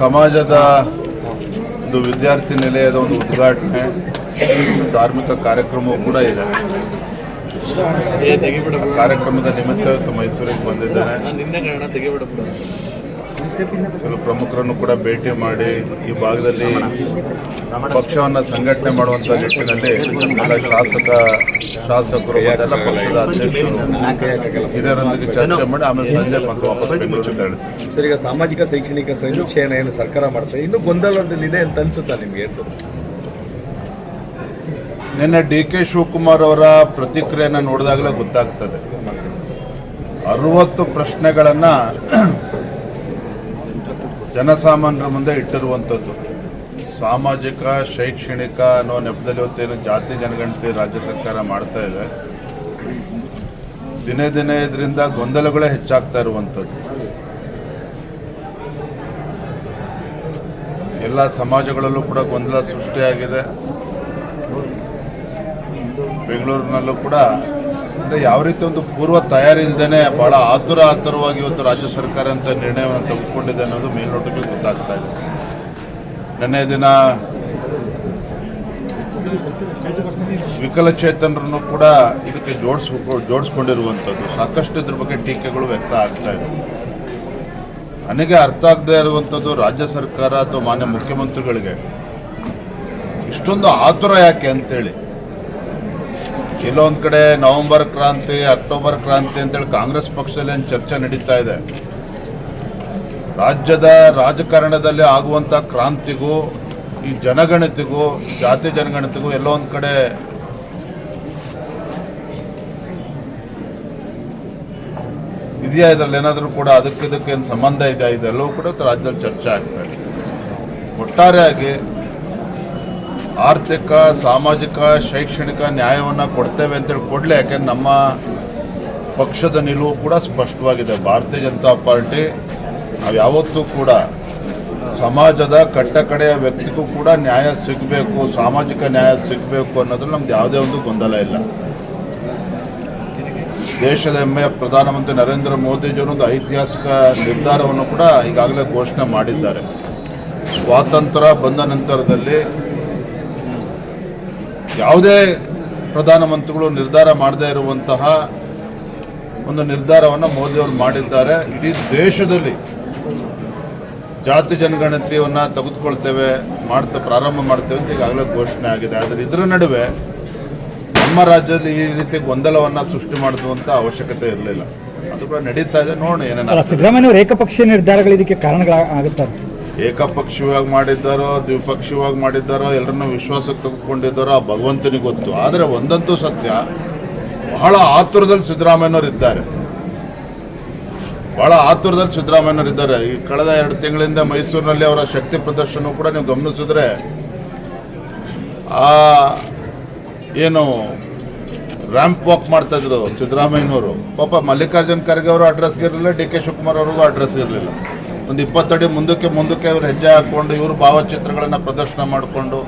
ಸಮಾಜದ ಒಂದು ವಿದ್ಯಾರ್ಥಿ ನಿಲಯದ ಒಂದು ಉದ್ಘಾಟನೆ ಧಾರ್ಮಿಕ ಕಾರ್ಯಕ್ರಮವೂ ಕೂಡ ಇದೆ. ಕಾರ್ಯಕ್ರಮದ ನಿಮಿತ್ತ ಇವತ್ತು ಮೈಸೂರಿಗೆ ಬಂದಿದ್ದೇನೆ ಕೆಲವು ಪ್ರಮುಖರನ್ನು ಕೂಡ ಭೇಟಿ ಮಾಡಿ ಈ ಭಾಗದಲ್ಲಿ ಪಕ್ಷವನ್ನು ಸಂಘಟನೆ ಮಾಡುವಂಥ ನಿಟ್ಟಿನಲ್ಲಿ ಎಲ್ಲ ಶಾಸಕ ಶಾಸಕರು ಎಲ್ಲ ಪಕ್ಷದ ಅಧ್ಯಕ್ಷರು ಹಿರಿಯರೊಂದಿಗೆ ಚರ್ಚೆ ಮಾಡಿ ಆಮೇಲೆ ಸಂಜೆ ಮತ್ತೆ ವಾಪಸ್ ಸರ್ ಈಗ ಸಾಮಾಜಿಕ ಶೈಕ್ಷಣಿಕ ಸಮೀಕ್ಷೆಯನ್ನು ಏನು ಸರ್ಕಾರ ಮಾಡ್ತಾರೆ ಇನ್ನೂ ಗೊಂದಲದಲ್ಲಿದೆ ಅಂತ ಅನ್ಸುತ್ತಾ ನಿಮ್ಗೆ ನಿನ್ನೆ ಡಿ ಕೆ ಶಿವಕುಮಾರ್ ಅವರ ಪ್ರತಿಕ್ರಿಯೆಯನ್ನು ನೋಡಿದಾಗಲೇ ಗೊತ್ತಾಗ್ತದೆ. ಅರವತ್ತು ಪ್ರಶ್ನೆಗಳನ್ನು ಜನಸಾಮಾನ್ಯರ ಮುಂದೆ ಇಟ್ಟಿರುವಂಥದ್ದು. ಸಾಮಾಜಿಕ, ಶೈಕ್ಷಣಿಕ ಅನ್ನೋ ನೆಪದಲ್ಲಿ ಇವತ್ತೇನು ಜಾತಿ ಜನಗಣತಿ ರಾಜ್ಯ ಸರ್ಕಾರ ಮಾಡ್ತಾ ಇದೆ. ದಿನೇ ದಿನೇ ಇದರಿಂದ ಗೊಂದಲಗಳೇ ಹೆಚ್ಚಾಗ್ತಾ ಇರುವಂಥದ್ದು. ಎಲ್ಲ ಸಮಾಜಗಳಲ್ಲೂ ಕೂಡ ಗೊಂದಲ ಸೃಷ್ಟಿಯಾಗಿದೆ. ಬೆಂಗಳೂರಿನಲ್ಲೂ ಕೂಡ ಅಂದರೆ ಯಾವ ರೀತಿ ಒಂದು ಪೂರ್ವ ತಯಾರಿ ಇಲ್ಲದೇ ಬಹಳ ಆತುರ ಆತುರವಾಗಿ ಇವತ್ತು ರಾಜ್ಯ ಸರ್ಕಾರ ಅಂತ ನಿರ್ಣಯವನ್ನು ತೆಗೆದುಕೊಂಡಿದೆ ಅನ್ನೋದು ಮೇಲ್ನೋಟಕ್ಕೆ ಗೊತ್ತಾಗ್ತಾ ಇದೆ. ನಿನ್ನೆ ದಿನ ವಿಕಲಚೇತನರನ್ನು ಕೂಡ ಇದಕ್ಕೆ ಜೋಡಿಸ್, ಜೋಡಿಸ್ಕೊಂಡಿರುವಂಥದ್ದು. ಸಾಕಷ್ಟು ಇದ್ರ ಬಗ್ಗೆ ಟೀಕೆಗಳು ವ್ಯಕ್ತ ಆಗ್ತಾ ಇದೆ. ನನಗೆ ಅರ್ಥ ಆಗದೆ ಇರುವಂಥದ್ದು ರಾಜ್ಯ ಸರ್ಕಾರ ಅಥವಾ ಮಾನ್ಯ ಮುಖ್ಯಮಂತ್ರಿಗಳಿಗೆ ಇಷ್ಟೊಂದು ಆತುರ ಯಾಕೆ ಅಂತೇಳಿ. ಕೆಲವೊಂದು ಕಡೆ ನವೆಂಬರ್ ಕ್ರಾಂತಿ, ಅಕ್ಟೋಬರ್ ಕ್ರಾಂತಿ ಅಂತೇಳಿ ಕಾಂಗ್ರೆಸ್ ಪಕ್ಷದಲ್ಲಿ ಏನು ಚರ್ಚೆ ನಡೀತಾ ಇದೆ. ರಾಜ್ಯದ ರಾಜಕಾರಣದಲ್ಲಿ ಆಗುವಂಥ ಕ್ರಾಂತಿಗೂ, ಈ ಜನಗಣತಿಗೂ, ಜಾತಿ ಜನಗಣತಿಗೂ ಎಲ್ಲೋ ಒಂದು ಕಡೆ ಇದೆಯಾ ಇದರಲ್ಲಿ ಏನಾದರೂ ಕೂಡ ಅದಕ್ಕೆ ಇದಕ್ಕೆ ಏನು ಸಂಬಂಧ ಇದೆಯಾ? ಇದೆಲ್ಲವೂ ಕೂಡ ರಾಜ್ಯದಲ್ಲಿ ಚರ್ಚೆ ಆಗ್ತಾ ಇದೆ. ಒಟ್ಟಾರೆಯಾಗಿ ಆರ್ಥಿಕ, ಸಾಮಾಜಿಕ, ಶೈಕ್ಷಣಿಕ ನ್ಯಾಯವನ್ನು ಕೊಡ್ತೇವೆ ಅಂತೇಳಿ ಕೊಡಲಿ ಯಾಕೆಂದ್ರೆ ನಮ್ಮ ಪಕ್ಷದ ನಿಲುವು ಕೂಡ ಸ್ಪಷ್ಟವಾಗಿದೆ. ಭಾರತೀಯ ಜನತಾ ಪಾರ್ಟಿ ನಾವು ಯಾವತ್ತೂ ಕೂಡ ಸಮಾಜದ ಕಟ್ಟಕಡೆಯ ವ್ಯಕ್ತಿಗೂ ಕೂಡ ನ್ಯಾಯ ಸಿಗಬೇಕು, ಸಾಮಾಜಿಕ ನ್ಯಾಯ ಸಿಗಬೇಕು ಅನ್ನೋದ್ರಲ್ಲಿ ನಮ್ದು ಯಾವುದೇ ಒಂದು ಗೊಂದಲ ಇಲ್ಲ. ದೇಶದ ಹೆಮ್ಮೆಯ ಪ್ರಧಾನಮಂತ್ರಿ ನರೇಂದ್ರ ಮೋದಿಜಿಯವರು ಒಂದು ಐತಿಹಾಸಿಕ ನಿರ್ಧಾರವನ್ನು ಕೂಡ ಈಗಾಗಲೇ ಘೋಷಣೆ ಮಾಡಿದ್ದಾರೆ. ಸ್ವಾತಂತ್ರ್ಯ ಬಂದ ನಂತರದಲ್ಲಿ ಯಾವುದೇ ಪ್ರಧಾನಮಂತ್ರಿಗಳು ನಿರ್ಧಾರ ಮಾಡದೇ ಇರುವಂತಹ ಒಂದು ನಿರ್ಧಾರವನ್ನು ಮೋದಿಯವರು ಮಾಡಿದ್ದಾರೆ. ಇಡೀ ದೇಶದಲ್ಲಿ ಜಾತಿ ಜನಗಣತಿಯನ್ನು ತೆಗೆದುಕೊಳ್ತೇವೆ, ಮಾಡ್ತಾ ಪ್ರಾರಂಭ ಮಾಡ್ತೇವೆ ಅಂತ ಈಗಾಗಲೇ ಘೋಷಣೆ ಆಗಿದೆ. ಆದರೆ ಇದರ ನಡುವೆ ನಮ್ಮ ರಾಜ್ಯದಲ್ಲಿ ಈ ರೀತಿ ಗೊಂದಲವನ್ನು ಸೃಷ್ಟಿ ಮಾಡುವಂಥ ಅವಶ್ಯಕತೆ ಇರಲಿಲ್ಲ. ಅದು ಕೂಡ ನಡೀತಾ ಇದೆ. ನೋಡಿ ಏನೇನು ಸಿದ್ದರಾಮಯ್ಯ ಏಕಪಕ್ಷೀಯ ನಿರ್ಧಾರಗಳು ಇದಕ್ಕೆ ಕಾರಣಗಳಾಗುತ್ತಾರೆ ಏಕಪಕ್ಷೀಯವಾಗಿ ಮಾಡಿದ್ದಾರೋ ದ್ವಿಪಕ್ಷೀಯವಾಗಿ ಮಾಡಿದ್ದಾರೋ, ಎಲ್ಲರನ್ನೂ ವಿಶ್ವಾಸಕ್ಕೆ ತೆಗೆದುಕೊಂಡಿದ್ದಾರೋ, ಆ ಭಗವಂತನಿಗೆ ಗೊತ್ತು. ಆದರೆ ಒಂದಂತೂ ಸತ್ಯ, ಬಹಳ ಆತುರದಲ್ಲಿ ಸಿದ್ದರಾಮಯ್ಯನವರು ಇದ್ದಾರೆ. ಬಹಳ ಆತುರದಲ್ಲಿ ಸಿದ್ದರಾಮಯ್ಯನವರು ಇದ್ದಾರೆ. ಈ ಕಳೆದ ಎರಡು ತಿಂಗಳಿಂದ ಮೈಸೂರಿನಲ್ಲಿ ಅವರ ಶಕ್ತಿ ಪ್ರದರ್ಶನ ಕೂಡ ನೀವು ಗಮನಿಸಿದ್ರೆ, ಆ, ಏನು ರ್ಯಾಂಪ್ ವಾಕ್ ಮಾಡ್ತಾ ಇದ್ರು ಸಿದ್ದರಾಮಯ್ಯನವರು. ಪಾಪ ಮಲ್ಲಿಕಾರ್ಜುನ್ ಖರ್ಗೆ ಅವರು ಅಡ್ರೆಸ್ಗೆ ಇರಲಿಲ್ಲ, ಡಿ ಕೆ ಶಿವಕುಮಾರ್ ಅವ್ರಿಗೂ ಅಡ್ರೆಸ್ ಇರಲಿಲ್ಲ. ಒಂದು ಇಪ್ಪತ್ತಡಿ ಮುಂದಕ್ಕೆ ಮುಂದಕ್ಕೆ ಇವರು ಹೆಜ್ಜೆ ಹಾಕ್ಕೊಂಡು ಇವರು ಭಾವಚಿತ್ರಗಳನ್ನು ಪ್ರದರ್ಶನ ಮಾಡಿಕೊಂಡು,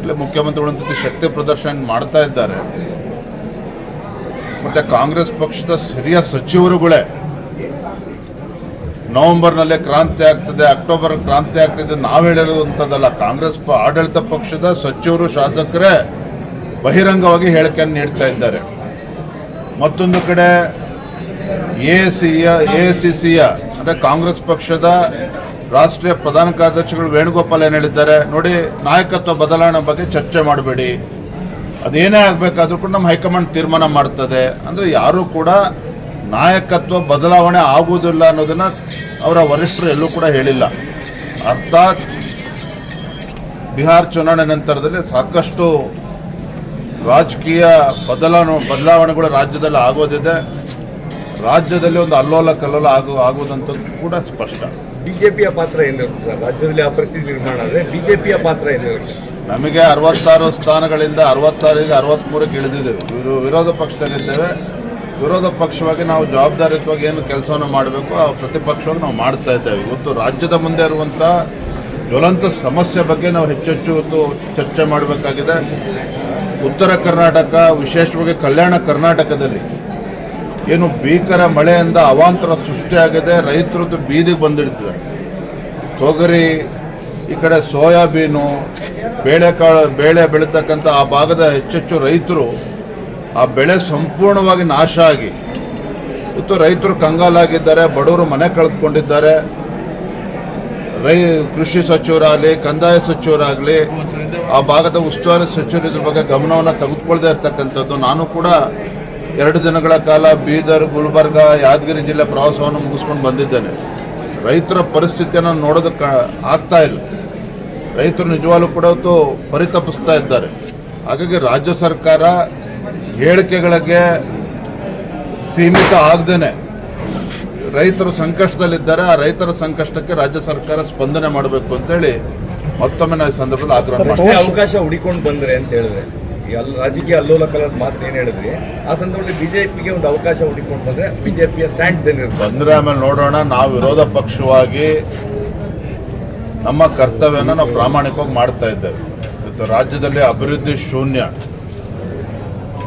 ಇಲ್ಲೇ ಮುಖ್ಯಮಂತ್ರಿಗಳ ಜೊತೆ ಶಕ್ತಿ ಪ್ರದರ್ಶನ ಮಾಡ್ತಾ ಇದ್ದಾರೆ. ಮತ್ತು ಕಾಂಗ್ರೆಸ್ ಪಕ್ಷದ ಹಿರಿಯ ಸಚಿವರುಗಳೇ, ನವೆಂಬರ್ನಲ್ಲೇ ಕ್ರಾಂತಿ ಆಗ್ತದೆ ಅಕ್ಟೋಬರ್ ಕ್ರಾಂತಿ ಆಗ್ತದೆ, ನಾವು ಹೇಳಿರುವಂಥದ್ದಲ್ಲ ಕಾಂಗ್ರೆಸ್ ಆಡಳಿತ ಪಕ್ಷದ ಸಚಿವರು, ಶಾಸಕರೇ ಬಹಿರಂಗವಾಗಿ ಹೇಳಿಕೆಯನ್ನು ನೀಡ್ತಾ ಇದ್ದಾರೆ. ಮತ್ತೊಂದು ಕಡೆ ಎ ಸಿಯ ಎ ಸಿ ಸಿಯ ಅಂದರೆ ಕಾಂಗ್ರೆಸ್ ಪಕ್ಷದ ರಾಷ್ಟ್ರೀಯ ಪ್ರಧಾನ ಕಾರ್ಯದರ್ಶಿಗಳು ವೇಣುಗೋಪಾಲ್ ಏನು ಹೇಳಿದ್ದಾರೆ, ನೋಡಿ ನಾಯಕತ್ವ ಬದಲಾವಣೆ ಬಗ್ಗೆ ಚರ್ಚೆ ಮಾಡಬೇಡಿ. ಅದೇನೇ ಆಗಬೇಕಾದ್ರೂ ಕೂಡ ನಮ್ಮ ಹೈಕಮಾಂಡ್ ತೀರ್ಮಾನ ಮಾಡ್ತದೆ. ಅಂದರೆ ಯಾರೂ ಕೂಡ ನಾಯಕತ್ವ ಬದಲಾವಣೆ ಆಗುವುದಿಲ್ಲ ಅನ್ನೋದನ್ನ ಅವರ ವರಿಷ್ಠರು ಎಲ್ಲೂ ಕೂಡ ಹೇಳಿಲ್ಲ. ಅರ್ಥಾತ್ ಬಿಹಾರ್ ಚುನಾವಣೆ ನಂತರದಲ್ಲಿ ಸಾಕಷ್ಟು ರಾಜಕೀಯ ಬದಲಾವಣೆ, ಬದಲಾವಣೆಗಳು ರಾಜ್ಯದಲ್ಲಿ ಆಗೋದಿದೆ. ರಾಜ್ಯದಲ್ಲಿ ಒಂದು ಅಲ್ಲೋಲ ಕಲ್ಲೋಲ ಆಗೋ ಆಗುವುದಂಥದ್ದು ಕೂಡ ಸ್ಪಷ್ಟ. ಬಿಜೆಪಿಯ ಪಾತ್ರ ಏನಿರುತ್ತೆ ಸರ್? ರಾಜ್ಯದಲ್ಲಿ ಆ ಪರಿಸ್ಥಿತಿ ನಿರ್ಮಾಣ ಆದರೆ ಬಿಜೆಪಿಯ ಪಾತ್ರ ಏನಿರುತ್ತೆ ನಮಗೆ ಅರವತ್ತಾರು ಸ್ಥಾನಗಳಿಂದ ಅರವತ್ತಾರಿಗೆ ಅರವತ್ತ್ಮೂರಕ್ಕೆ ಇಳಿದಿದ್ದೇವೆ. ಇವರು ವಿರೋಧ ಪಕ್ಷದಲ್ಲಿದ್ದೇವೆ ವಿರೋಧ ಪಕ್ಷವಾಗಿ ನಾವು ಜವಾಬ್ದಾರಿಯುತವಾಗಿ ಏನು ಕೆಲಸವನ್ನು ಮಾಡಬೇಕು ಆ ಪ್ರತಿಪಕ್ಷವಾಗಿ ನಾವು ಮಾಡ್ತಾ ಇದ್ದೇವೆ. ಇವತ್ತು ರಾಜ್ಯದ ಮುಂದೆ ಇರುವಂಥ ಜ್ವಲಂತ ಸಮಸ್ಯೆ ಬಗ್ಗೆ ನಾವು ಹೆಚ್ಚೆಚ್ಚು ಇವತ್ತು ಚರ್ಚೆ ಮಾಡಬೇಕಾಗಿದೆ. ಉತ್ತರ ಕರ್ನಾಟಕ ವಿಶೇಷವಾಗಿ ಕಲ್ಯಾಣ ಕರ್ನಾಟಕದಲ್ಲಿ ಏನು ಭೀಕರ ಮಳೆಯಿಂದ ಅವಾಂತರ ಸೃಷ್ಟಿಯಾಗಿದೆ ರೈತರದ್ದು ಬೀದಿಗೆ ಬಂದಿಡ್ತದೆ. ತೊಗರಿ, ಈ ಕಡೆ ಸೋಯಾಬೀನು, ಬೇಳೆಕಾಳು, ಬೇಳೆ ಬೆಳೀತಕ್ಕಂಥ ಆ ಭಾಗದ ಹೆಚ್ಚೆಚ್ಚು ರೈತರು ಆ ಬೆಳೆ ಸಂಪೂರ್ಣವಾಗಿ ನಾಶ ಆಗಿ, ಇವತ್ತು ರೈತರು ಕಂಗಾಲಾಗಿದ್ದಾರೆ, ಬಡವರು ಮನೆ ಕಳೆದುಕೊಂಡಿದ್ದಾರೆ. ರೈ, ಕೃಷಿ ಸಚಿವರಾಗಲಿ, ಕಂದಾಯ ಸಚಿವರಾಗಲಿ, ಆ ಭಾಗದ ಉಸ್ತುವಾರಿ ಸಚಿವರು ಇದ್ರ ಬಗ್ಗೆ ಗಮನವನ್ನು ತೆಗೆದುಕೊಳ್ದೇ ಇರ್ತಕ್ಕಂಥದ್ದು. ನಾನು ಕೂಡ ಎರಡು ದಿನಗಳ ಕಾಲ ಬೀದರ್ ಗುಲ್ಬರ್ಗ ಯಾದಗಿರಿ ಜಿಲ್ಲೆ ಪ್ರವಾಸವನ್ನು ಮುಗಿಸ್ಕೊಂಡು ಬಂದಿದ್ದೇನೆ. ರೈತರ ಪರಿಸ್ಥಿತಿಯನ್ನು ನೋಡೋದಕ್ಕೆ ಆಗ್ತಾ ಇಲ್ಲ. ರೈತರು ನಿಜವಾಗ್ಲೂ ಕೂಡ ಪರಿತಪಿಸ್ತಾ ಇದ್ದಾರೆ. ಹಾಗಾಗಿ ರಾಜ್ಯ ಸರ್ಕಾರ ಹೇಳಿಕೆಗಳಿಗೆ ಸೀಮಿತ ಆಗದೇನೆ. ರೈತರು ಸಂಕಷ್ಟದಲ್ಲಿದ್ದಾರೆ ಆ ರೈತರ ಸಂಕಷ್ಟಕ್ಕೆ ರಾಜ್ಯ ಸರ್ಕಾರ ಸ್ಪಂದನೆ ಮಾಡಬೇಕು ಅಂತೇಳಿ ಮತ್ತೊಮ್ಮೆ ನಾವು ಈ ಸಂದರ್ಭದಲ್ಲಿ ಆಗ್ರಹ ಅವಕಾಶ ಹುಡಿಕೊಂಡು ಬಂದ್ರೆ ಅಂತ ಹೇಳಿದ್ರೆ? ಈ ಅಲ್ ರಾಜಕೀಯ ಅಲ್ಲೋಲ ಕಲರ್ ಮಾತು ಏನು ಹೇಳಿದ್ರಿ? ಆ ಸಂದರ್ಭದಲ್ಲಿ ಬಿಜೆಪಿಗೆ ಒಂದು ಅವಕಾಶ ಹುಡುಕೊಂಡು ಬಂದ್ರೆ ಬಿಜೆಪಿಯ ಸ್ಟ್ಯಾಂಡ್ಸ್ ಏನಿರುತ್ತೆ ಬಂದ್ರೆ ಆಮೇಲೆ ನೋಡೋಣ, ನಾವು ವಿರೋಧ ಪಕ್ಷವಾಗಿ ನಮ್ಮ ಕರ್ತವ್ಯನ ನಾವು ಪ್ರಾಮಾಣಿಕವಾಗಿ ಮಾಡ್ತಾ ಇದ್ದೇವೆ. ಇವತ್ತು ರಾಜ್ಯದಲ್ಲಿ ಅಭಿವೃದ್ಧಿ ಶೂನ್ಯ.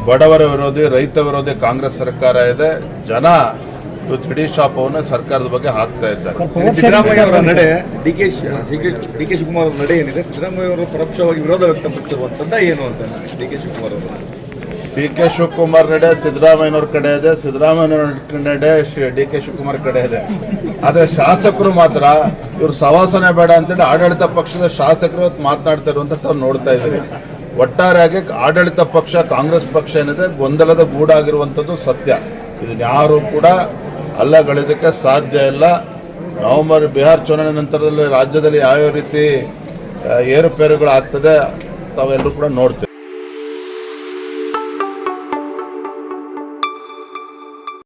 ಬಡವರ ವಿರೋಧಿ, ರೈತ ವಿರೋಧಿ, ಕಾಂಗ್ರೆಸ್ ಸರ್ಕಾರ ಇದೆ. ಜನ ಇವತ್ತು ಇಡೀ ಶಾಪವನ್ನು ಸರ್ಕಾರದ ಬಗ್ಗೆ ಹಾಕ್ತಾ ಇದ್ದಾರೆ. ಸಿದ್ದರಾಮಯ್ಯ ಅವರ ನಡೆ. D K D K Shivakumar ಅವರ ನಡೆ ಏನಿದೆ? ಸಿದ್ದರಾಮಯ್ಯ ಅವರು ಪರೋಕ್ಷವಾಗಿ ವಿರೋಧ ವ್ಯಕ್ತಪಡಿಸಿರುವಂತದ್ದ ಏನು ಅಂತ ಡಿ ಕೆ ಶಿವಕುಮಾರ್ ಅವರು ಡಿ ಕೆ ಶಿವಕುಮಾರ್ ನಡೆ ಸಿದ್ದರಾಮಯ್ಯನವ್ರ ಕಡೆ ಇದೆ. ಸಿದ್ದರಾಮಯ್ಯನವ್ರ ನಡೆ ಡಿ ಕೆ ಶಿವಕುಮಾರ್ ಕಡೆ ಇದೆ. ಆದ್ರೆ ಶಾಸಕರು ಮಾತ್ರ ಇವರು ಸವಾಸನೆ ಬೇಡ ಅಂತೇಳಿ ಆಡಳಿತ ಪಕ್ಷದ ಶಾಸಕರು ಇವತ್ತು ಮಾತನಾಡ್ತಾ ಇರುವಂತ ತಾವು ನೋಡ್ತಾ ಇದ್ದೀವಿ. ಒಟ್ಟಾರೆಯಾಗಿ ಆಡಳಿತ ಪಕ್ಷ ಕಾಂಗ್ರೆಸ್ ಪಕ್ಷ ಏನಿದೆ ಗೊಂದಲದ ಗೂಡಾಗಿರುವಂಥದ್ದು ಸತ್ಯ. ಇದನ್ನ ಯಾರು ಕೂಡ ಅಲ್ಲಗಳಿದಕ್ಕೆ ಸಾಧ್ಯ ಇಲ್ಲ. ನವೆಂಬರ್ ಬಿಹಾರ್ ಚುನಾವಣೆ ನಂತರದಲ್ಲಿ ರಾಜ್ಯದಲ್ಲಿ ಯಾವ್ಯಾವ ರೀತಿ ಏರುಪೇರುಗಳು ಆಗ್ತದೆ ತಾವೆಲ್ಲರೂ ಕೂಡ ನೋಡ್ತೀವಿ